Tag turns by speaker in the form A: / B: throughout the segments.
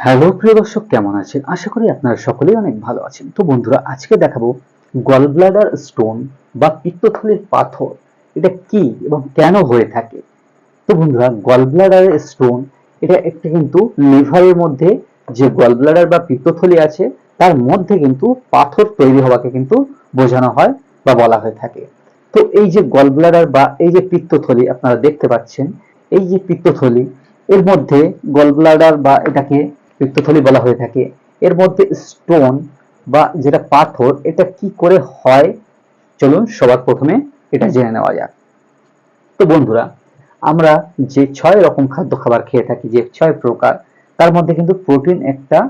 A: Hello, প্রিয় দর্শক, কেমন আছেন? আশা করি আপনারা সকলেই অনেক ভালো আছেন। তো বন্ধুরা, আজকে দেখাবো গল ব্লাডার স্টোন বা পিত্তথলির পাথর। এটা কি এবং কেন হয়ে থাকে? তো বন্ধুরা গল ব্লাডারের স্টোন এটা একটা কিন্তু লিভারের মধ্যে যে গল ব্লাডার বা পিত্তথলি আছে, তার মধ্যে কিন্তু পাথর তৈরি হওয়াকে কিন্তু বোঝানো হয় বা বলা হয়ে থাকে। তো এই যে গল ব্লাডার বা এই যে পিত্তথলি আপনারা দেখতে পাচ্ছেন, এই যে পিত্তথলি, এর মধ্যে গল ব্লাডার বা এটাকে পিত্তথলি বলা হয়ে থাকে। এর মধ্যে স্টোন বা যেটা পাথর, এটা কি করে হয়? চলুন সবার প্রথমে এটা জেনে নেওয়া যাক। তো বন্ধুরা, আমরা যে ছয় রকম খাদ্য খাবার খেয়ে থাকি, যে ছয় প্রকার, তার মধ্যে কিন্তু প্রোটিন একটা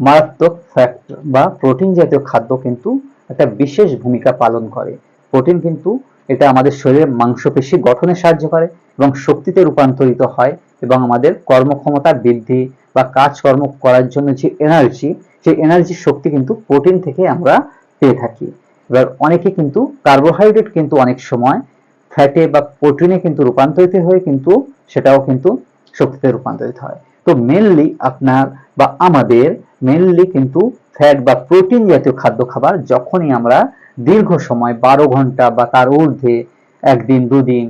A: মারাত্মক ফ্যাক্টর বা প্রোটিন জাতীয় খাদ্য কিন্তু একটা বিশেষ ভূমিকা পালন করে। প্রোটিন কিন্তু এটা আমাদের শরীরের মাংসপেশি গঠনে সাহায্য করে এবং শক্তিতে রূপান্তরিত হয় এবং আমাদের কর্মক্ষমতা বৃদ্ধি বা কাজকর্ম করার জন্য যে এনার্জি সেই এনার্জি শক্তি কিন্তু প্রোটিন থেকে আমরা পেয়ে থাকি। এবার অনেকে কিন্তু কার্বোহাইড্রেট কিন্তু অনেক সময় ফ্যাটে বা প্রোটিনে কিন্তু রূপান্তরিত হয়ে কিন্তু সেটাও কিন্তু শক্তিতে রূপান্তরিত হয়। তো মেনলি আপনার বা আমাদের মেনলি কিন্তু ফ্যাট বা প্রোটিন জাতীয় খাদ্য খাবার যখনই আমরা দীর্ঘ সময়, বারো ঘণ্টা বা তার ঊর্ধ্বে, একদিন, দুদিন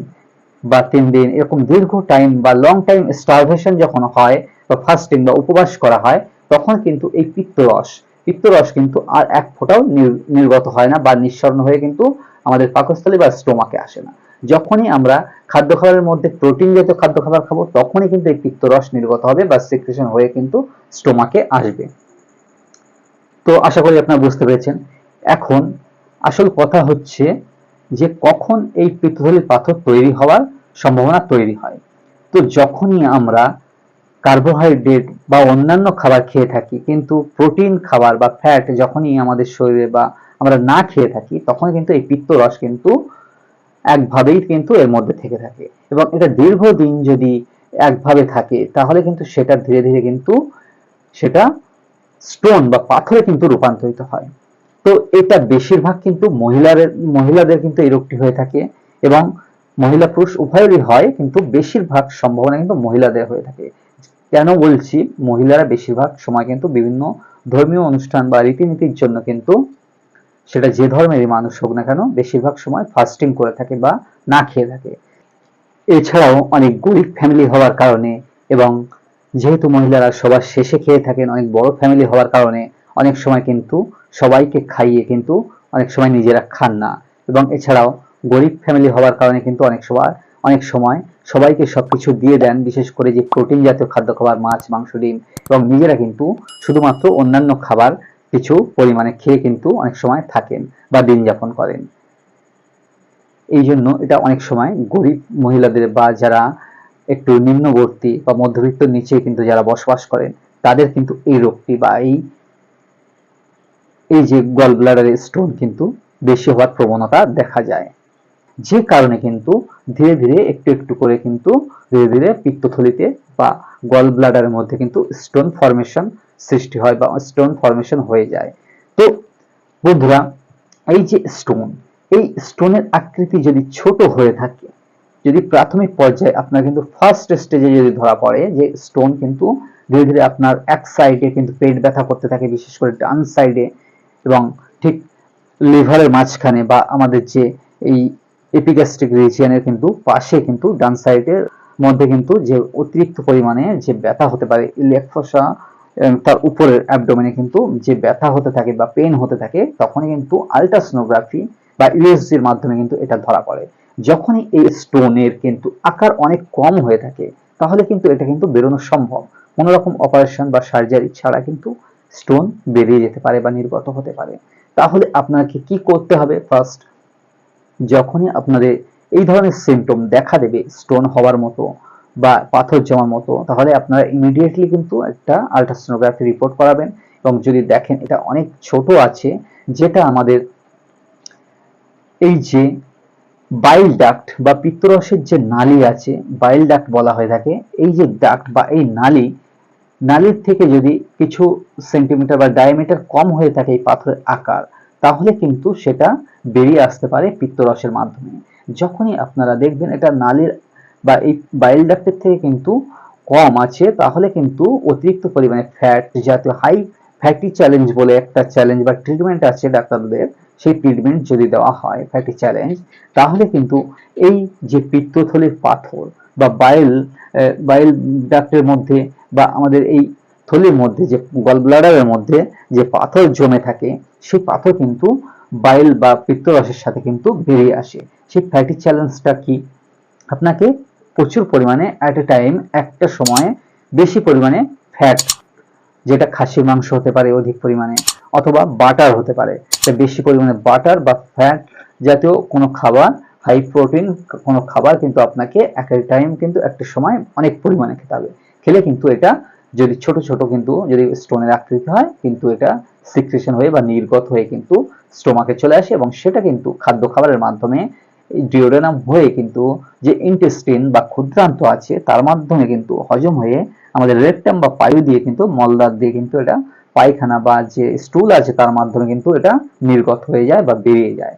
A: বা তিন দিন, এরকম দীর্ঘ টাইম বা লং টাইম স্টারভেশন যখন হয় বা ফাস্টিং বা উপবাস করা হয়, তখন কিন্তু এই পিত্তরস পিত্তরস কিন্তু আর এক ফোঁটাও নির- নির্গত হয় না বা নিঃসরণ হয়ে কিন্তু আমাদের পাকস্থলী বা স্টোমাকে আসে না। যখনই আমরা খাদ্য খাবারের মধ্যে প্রোটিন জাতীয় খাদ্য খাবার খাব, তখনই কিন্তু এই পিত্তরস নির্গত হবে বা সিক্রেশন হয়ে কিন্তু স্টোমাকে আসবে। তো আশা করি আপনারা বুঝতে পেরেছেন। এখন আসল কথা হচ্ছে যে কখন এই পিত্তথলির পাথর তৈরি হওয়ার সম্ভাবনা তৈরি হয়। তো যখনই আমরা কার্বোহাইড্রেট বা অন্যান্য খাবার খেয়ে থাকি, কিন্তু প্রোটিন খাবার বা ফ্যাট যখনই আমাদের শরীরে বা আমরা না খেয়ে থাকি, তখন কিন্তু এই পিত্তরস কিন্তু একভাবেই কিন্তু এর মধ্যে থেকে থাকে। এবং এটা দীর্ঘদিন যদি একভাবে থাকে, তাহলে কিন্তু সেটা ধীরে ধীরে কিন্তু সেটা স্টোন বা পাথরে কিন্তু রূপান্তরিত হয়। তো এটা বেশিরভাগ কিন্তু মহিলাদের মহিলাদের কিন্তু এই রোগটি হয়ে থাকে এবং মহিলা পুরুষ উভয়েরই হয়, কিন্তু বেশিরভাগ সম্ভাবনা কিন্তু মহিলাদের হয়ে থাকে। কেন বলছি? মহিলারা বেশিরভাগ সময় কিন্তু বিভিন্ন ধর্মীয় অনুষ্ঠান বা রীতিনীতির জন্য কিন্তু সেটা যে ধর্মেরই মানুষ হোক না কেন বেশিরভাগ সময় ফাস্টিং করে থাকে বা না খেয়ে থাকে। এছাড়াও অনেক গরিব ফ্যামিলি হওয়ার কারণে এবং যেহেতু মহিলারা সবার শেষে খেয়ে থাকেন, অনেক বড় ফ্যামিলি হওয়ার কারণে অনেক সময় কিন্তু সবাইকে খাইয়ে কিন্তু অনেক সময় নিজেরা খান না। এবং এছাড়াও গরিব ফ্যামিলি হওয়ার কারণে কিন্তু অনেক সময় অনেক সময় সবাইকে সবকিছু দিয়ে দেন, বিশেষ করে যে প্রোটিন জাতীয় খাদ্য খাবার মাছ, মাংস, ডিম এবং নিজেরা কিন্তু শুধুমাত্র অন্যান্য খাবার কিছু পরিমাণে খেয়ে কিন্তু অনেক সময় থাকেন বা দিন যাপন করেন। এই জন্য এটা অনেক সময় গরিব মহিলাদের বা যারা একটু নিম্নবর্তী বা মধ্যবিত্ত নিচে কিন্তু যারা বসবাস করেন, তাদের কিন্তু এই রোগটি বা এই এই যে গল ব্লাডারের স্টোন কিন্তু বেশি হওয়ার প্রবণতা দেখা যায়। যে কারণে কিন্তু ধীরে ধীরে একটু একটু করে কিন্তু ধীরে ধীরে পিত্তথলিতে বা গল ব্লাডারের মধ্যে কিন্তু স্টোন ফরমেশন সৃষ্টি হয় বা স্টোন ফরমেশন হয়ে যায়। তো বন্ধুরা, এই যে স্টোন এই স্টোনের আকৃতি যদি ছোট হয়ে থাকে, যদি প্রাথমিক পর্যায়ে আপনার কিন্তু ফার্স্ট স্টেজে যদি ধরা পড়ে, যে স্টোন কিন্তু ধীরে ধীরে আপনার এক সাইডে কিন্তু পেট ব্যথা করতে থাকে, বিশেষ করে ডান সাইডে এবং ঠিক লিভারের মাঝখানে বা আমাদের যে এই এপিগ্যাস্ট্রিক রিজিয়নের কিন্তু পাশে কিন্তু ডান সাইডের মধ্যে কিন্তু যে অতিরিক্ত পরিমাণে যে ব্যথা হতে পারে ইলেকট্রোসা তার উপরের অ্যাবডোমেনে কিন্তু যে ব্যথা হতে থাকে বা পেন হতে থাকে, তখনই কিন্তু আলট্রাসোনোগ্রাফি বা ইউএসজির মাধ্যমে কিন্তু এটা ধরা পড়ে। যখনই এই স্টোনের কিন্তু আকার অনেক কম হয়ে থাকে, তাহলে কিন্তু এটা কিন্তু বেরোনো সম্ভব। কোনো রকম অপারেশন বা সার্জারি ছাড়া কিন্তু স্টোন বেরিয়ে যেতে পারে বা নির্গত হতে পারে। তাহলে আপনাকে কি করতে হবে? ফার্স্ট যখনই আপনাদের এই ধরনের সিমটম দেখা দেবে স্টোন হওয়ার মতো বা পাথর জমার মতো, তাহলে আপনারা ইমিডিয়েটলি কিন্তু একটা আলট্রাসোনোগ্রাফি রিপোর্ট করাবেন এবং যদি দেখেন এটা অনেক ছোট আছে, যেটা আমাদের এই যে বাইল ডাক্ট বা পিত্তরসের যে নালী আছে বাইল ডাক্ট বলা হয়ে থাকে, এই যে ডাক্ট বা এই নালী, নালীর থেকে যদি কিছু সেন্টিমিটার বা ডায়ামিটার কম হয়ে থাকে এই পাথরের আকার তাহলে কিন্তু সেটা বেরিয়ে আসতে পারে পিত্তরসের মাধ্যমে। যখনই আপনারা দেখবেন এটা নালীর বা এই বাইল ডাক্টের থেকে কিন্তু কম আছে, তাহলে কিন্তু অতিরিক্ত পরিমাণে ফ্যাট জাতীয় হাই ফ্যাটি চ্যালেঞ্জ বলে একটা চ্যালেঞ্জ বা ট্রিটমেন্ট আছে ডাক্তারদের, সেই ট্রিটমেন্ট যদি দেওয়া হয় ফ্যাটি চ্যালেঞ্জ তাহলে কিন্তু এই যে পিত্তথলির পাথর বা বাইল বাইল ডাক্টের মধ্যে বা আমাদের এই থলির মধ্যে যে গল ব্লাডারের মধ্যে যে পাথর জমে থাকে সেই পাথর কিন্তু বাইল বা পিত্তরসের সাথে কিন্তু বেরিয়ে আসে। সেই ফ্যাটি চ্যালেঞ্জটা কি? আপনাকে প্রচুর পরিমাণে অ্যাট এ টাইম একটা সময়ে বেশি পরিমাণে ফ্যাট যেটা খাসির মাংস হতে পারে অধিক পরিমাণে, অথবা বাটার হতে পারে। বেশি পরিমাণে বাটার বা ফ্যাট জাতীয় কোনো খাবার হাই প্রোটিন কোনো খাবার কিন্তু আপনাকে এক টাইম কিন্তু একটা সময় অনেক পরিমাণে খেতে হবে। খেলে কিন্তু এটা যদি ছোট ছোট কিন্তু যদি স্টোনের আকৃতি হয়, কিন্তু এটা সিক্রেশন হয়ে বা নির্গত হয়ে কিন্তু স্টোমাকে চলে আসে এবং সেটা কিন্তু খাদ্য খাবারের মাধ্যমে ডিওডেনাম হয়ে কিন্তু যে ইন্টেস্টিন বা ক্ষুদ্রান্ত আছে, তার মাধ্যমে কিন্তু হজম হয়ে আমাদের রেকটাম বা পায়ু দিয়ে কিন্তু মলদার দিয়ে কিন্তু এটা পায়খানা বা যে স্টুল আছে, তার মাধ্যমে কিন্তু এটা নির্গত হয়ে যায় বা বেরিয়ে যায়।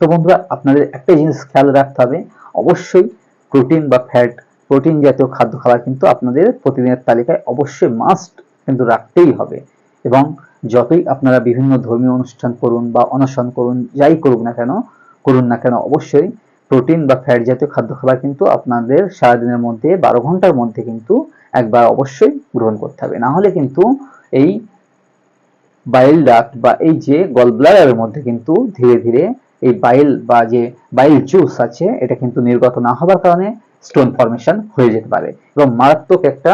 A: তো বন্ধুরা, আপনাদের একটা জিনিস খেয়াল রাখতে হবে, অবশ্যই প্রোটিন বা ফ্যাট প্রোটিন জাতীয় খাদ্য খাবার কিন্তু আপনাদের প্রতিদিনের তালিকায় অবশ্যই মাস্ট কিন্তু রাখতেই হবে এবং যতই আপনারা বিভিন্ন ধর্মীয় অনুষ্ঠান করুন বা অনশন করুন, যাই করুন না কেন, করুন না কেন, অবশ্যই প্রোটিন বা ফ্যাট জাতীয় খাদ্য খাবার কিন্তু আপনাদের সারাদিনের মধ্যে বারো ঘণ্টার মধ্যে কিন্তু একবার অবশ্যই গ্রহণ করতে হবে। না হলে কিন্তু এই বাইল ডাক্ট বা এই যে গল ব্লাডারের মধ্যে কিন্তু ধীরে ধীরে এই বাইল বা যে বাইল জুস আছে, এটা কিন্তু নির্গত না হবার কারণে স্টোন ফর্মেশন হয়ে যেতে পারে। এবং মারাত্মক একটা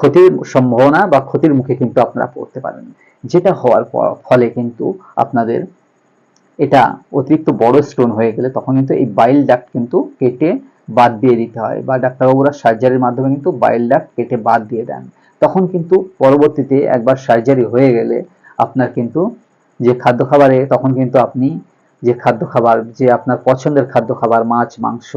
A: ক্ষতির সম্ভাবনা বা ক্ষতির মুখে কিন্তু আপনারা পড়তে পারেন। যেটা হওয়ার ফলে কিন্তু আপনাদের এটা অতিরিক্ত বড় স্টোন হয়ে গেলে তখন কিন্তু এই বাইল ডাক্ট কিন্তু কেটে বাদ দিয়ে দিতে হয় বা ডাক্তারবাবুরা সার্জারির মাধ্যমে কিন্তু বাইল ডাক্ট কেটে বাদ দিয়ে দেন। তখন কিন্তু পরবর্তীতে একবার সার্জারি হয়ে গেলে আপনার কিন্তু যে খাদ্য খাবারে তখন কিন্তু আপনি যে খাদ্য খাবার যে আপনার পছন্দের খাদ্য খাবার মাছ, মাংস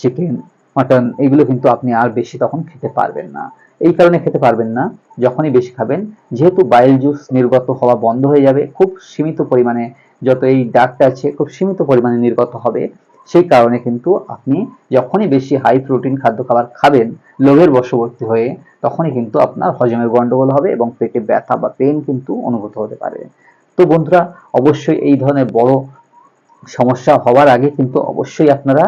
A: চিকেন মাটন এগুলো কিন্তু আপনি আর বেশি তখন খেতে পারবেন না। এই কারণে খেতে পারবেন না, যখনই বেশি খাবেন। যেহেতু বাইল জুস নির্গত হওয়া বন্ধ হয়ে যাবে, খুব সীমিত পরিমাণে যত এই ডাকটা আছে, খুব সীমিত পরিমাণে নির্গত হবে। সেই কারণে কিন্তু আপনি যখনই বেশি হাই প্রোটিন খাদ্য খাবার খাবেন, লোভের বশবর্তী হয়ে, তখনই কিন্তু আপনার হজমের গন্ডগোল হবে এবং পেটে ব্যথা বা পেন কিন্তু অনুভূত হতে পারে। তো বন্ধুরা, অবশ্যই এই ধরনের বড় সমস্যা হওয়ার আগে কিন্তু অবশ্যই আপনারা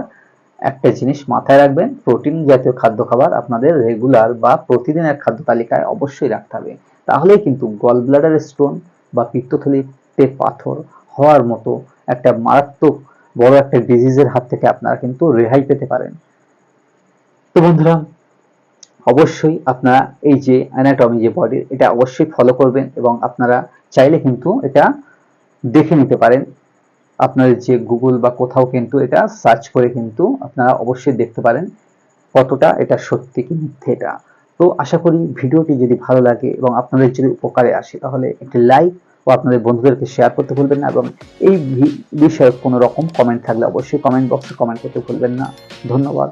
A: একটা জিনিস মাথায় রাখবেন, প্রোটিন জাতীয় খাদ্য খাবার আপনাদের রেগুলার বা প্রতিদিনের খাদ্য তালিকায় অবশ্যই রাখতে হবে। তাহলেই কিন্তু গল ব্লাডার স্টোন বা পিত্তথলিতে পাথর হওয়ার মতো একটা মারাত্মক বড় একটা ডিজিজের হাত থেকে আপনারা কিন্তু রেহাই পেতে পারেন। তো বন্ধুরা, অবশ্যই আপনারা এই যে অ্যানাটমি যে বডির এটা অবশ্যই ফলো করবেন এবং আপনারা চাইলে কিন্তু এটা দেখে নিতে পারেন। আপনার যে গুগল বা কোথাও কিন্তু এটা সার্চ করে কিন্তু আপনারা অবশ্যই দেখতে পারেন কতটা এটা সত্যি কি মিথ্যে এটা। তো আশা করি ভিডিওটি যদি ভালো লাগে এবং আপনাদের যদি উপকারে আসে তাহলে একটি লাইক ও আপনাদের বন্ধুদেরকে শেয়ার করতে ভুলবেন না এবং এই বিষয়ে কোনো রকম কমেন্ট থাকলে অবশ্যই কমেন্ট বক্সে কমেন্ট করতে ভুলবেন না। ধন্যবাদ।